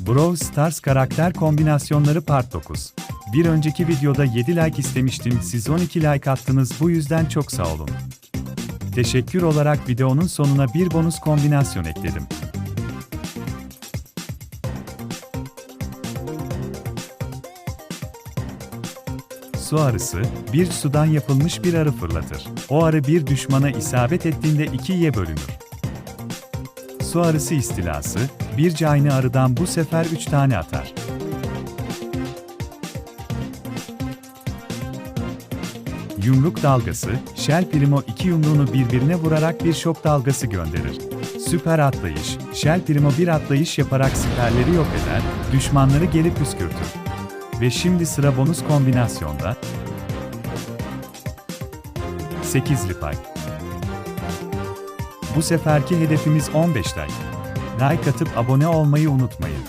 Brawl Stars karakter kombinasyonları Part 9. Bir önceki videoda 7 like istemiştim, siz 12 like attınız bu yüzden çok sağ olun. Teşekkür olarak videonun sonuna bir bonus kombinasyon ekledim. Su arısı, bir sudan yapılmış bir arı fırlatır. O arı bir düşmana isabet ettiğinde ikiye bölünür. Su arısı istilası, bir cani arıdan bu sefer 3 tane atar. Yumruk dalgası, Shell Primo iki yumruğunu birbirine vurarak bir şok dalgası gönderir. Süper atlayış, Shell Primo bir atlayış yaparak siperleri yok eder, düşmanları geri püskürtür. Ve şimdi sıra bonus kombinasyonda. 8'li pay. Bu seferki hedefimiz 15 like. Like atıp abone olmayı unutmayın.